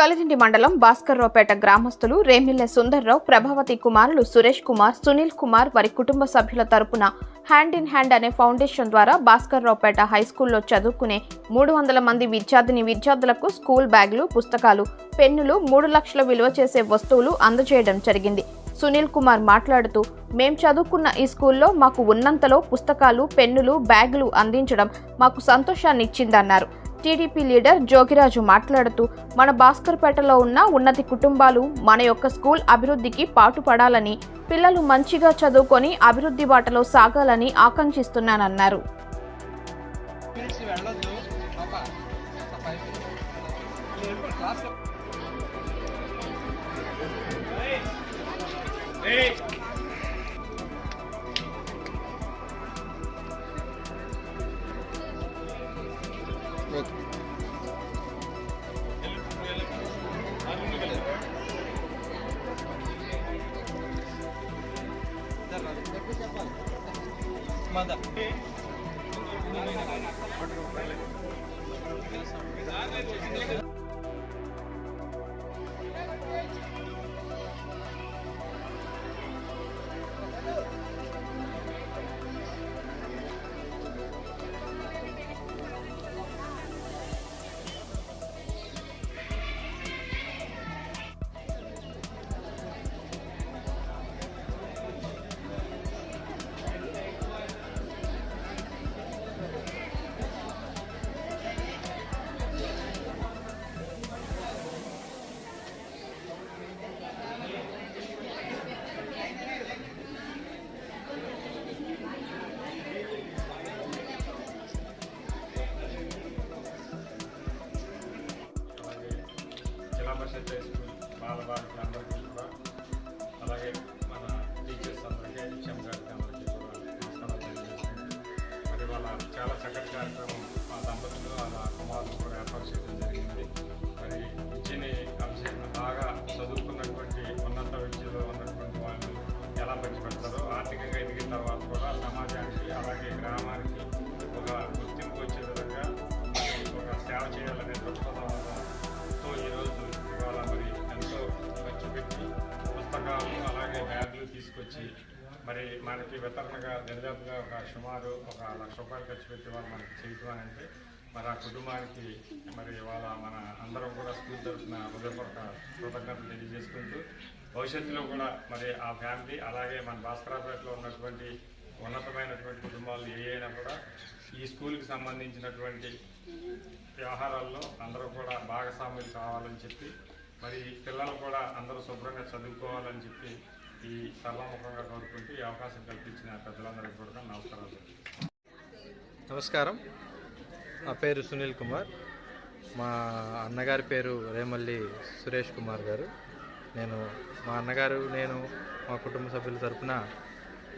కలిదిండి మండలం భాస్కర్రావుపేట గ్రామస్తులు రేమిల్లె సుందర్రావు ప్రభావతి కుమారులు సురేష్ కుమార్ సునీల్ కుమార్ వారి కుటుంబ సభ్యుల తరపున హ్యాండ్ ఇన్ హ్యాండ్ అనే ఫౌండేషన్ ద్వారా భాస్కర్రావుపేట హై స్కూల్లో చదువుకునే మూడు వందల మంది విద్యార్థిని విద్యార్థులకు స్కూల్ బ్యాగులు పుస్తకాలు పెన్నులు మూడు లక్షల విలువ చేసే వస్తువులు అందజేయడం జరిగింది. సునీల్ కుమార్ మాట్లాడుతూ మేం చదువుకున్న ఈ స్కూల్లో మాకు ఉన్నంతలో పుస్తకాలు పెన్నులు బ్యాగులు అందించడం మాకు సంతోషాన్ని ఇచ్చిందన్నారు టీడీపీ లీడర్ జోగిరాజు మాట్లాడుతూ మన భాస్కర్పేటలో ఉన్న ఉన్నతి కుటుంబాలు మన యొక్క స్కూల్ అభివృద్ధికి పాటుపడాలని పిల్లలు మంచిగా చదువుకొని అభివృద్ధి బాటలో సాగాలని ఆకాంక్షిస్తున్నానన్నారు Hey! వెళ్ళొద్దు అలాగే గ్రామానికి ఒక గుర్తింపు వచ్చే విధంగా ఒక సేవ చేయాలనే దృక్పథంతో ఈరోజు ఇవాళ మరి ఎంతో ఖర్చు పెట్టి పుస్తకాలు అలాగే బ్యాగులు తీసుకొచ్చి మరి మనకి వితరణగా దరిదాపుగా ఒక సుమారు ఒక లక్ష రూపాయలు ఖర్చు పెట్టి వాళ్ళు మనకి చేయటం అంటే మరి ఆ కుటుంబానికి మరి ఇవాళ మన అందరం కూడా స్కూల్ తరఫున హృదయపూర్వక కృతజ్ఞతలు తెలియజేసుకుంటూ భవిష్యత్తులో కూడా మరి ఆ ఫ్యామిలీ అలాగే మన భాస్కరాపేటలో ఉన్నటువంటి ఉన్నతమైనటువంటి కుటుంబాలు ఏ అయినా కూడా ఈ స్కూల్కి సంబంధించినటువంటి వ్యవహారాల్లో అందరూ కూడా భాగస్వాములు కావాలని చెప్పి మరి పిల్లలు కూడా అందరూ శుభ్రంగా చదువుకోవాలని చెప్పి ఈ సర్వముఖంగా కోరుకుంటూ ఈ అవకాశం కల్పించిన పెద్దలందరికీ కూడా నమస్కారాలు. నమస్కారం. నా పేరు సునీల్ కుమార్. మా అన్నగారి పేరు రేమల్లి సురేష్ కుమార్ గారు. నేను మా అన్నగారు నేను మా కుటుంబ సభ్యుల తరఫున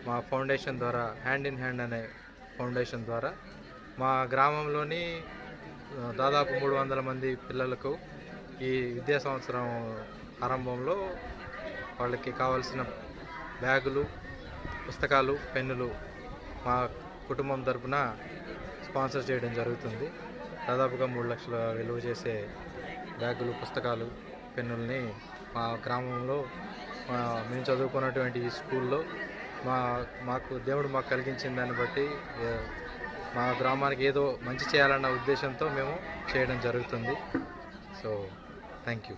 మా ఫౌండేషన్ ద్వారా హ్యాండ్ ఇన్ హ్యాండ్ అనే ఫౌండేషన్ ద్వారా మా గ్రామంలోని దాదాపు మూడు వందల మంది పిల్లలకు ఈ విద్యా సంవత్సరం ఆరంభంలో వాళ్ళకి కావాల్సిన బ్యాగులు పుస్తకాలు పెన్నులు మా కుటుంబం తరపున స్పాన్సర్ చేయడం జరుగుతుంది. దాదాపుగా మూడు లక్షల విలువ చేసే బ్యాగులు పుస్తకాలు పెన్నుల్ని మా గ్రామంలో మేము చదువుకున్నటువంటి ఈ స్కూల్లో మా మాకు దేవుడు మాకు కలిగించిన దాన్ని బట్టి మా గ్రామానికి ఏదో మంచి చేయాలన్న ఉద్దేశంతో మేము చేయడం జరుగుతుంది. సో థ్యాంక్ యూ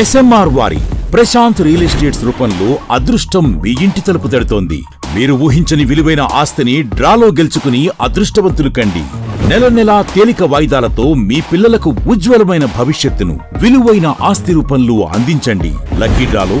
ఎస్ఎంఆర్ వారి ప్రశాంత్ రియల్ ఎస్టేట్స్ రూపంలో అదృష్టం మీ ఇంటి తలుపు తడుతోంది. మీరు ఊహించని విలువైన ఆస్తిని డ్రాలో గెలుచుకుని అదృష్టవంతులు కండి. నెల నెలా తేలిక వాయిదాలతో మీ పిల్లలకు ఉజ్వలమైన భవిష్యత్తును విలువైన ఆస్తి రూపంలో అందించండి. లక్కీ డ్రాలో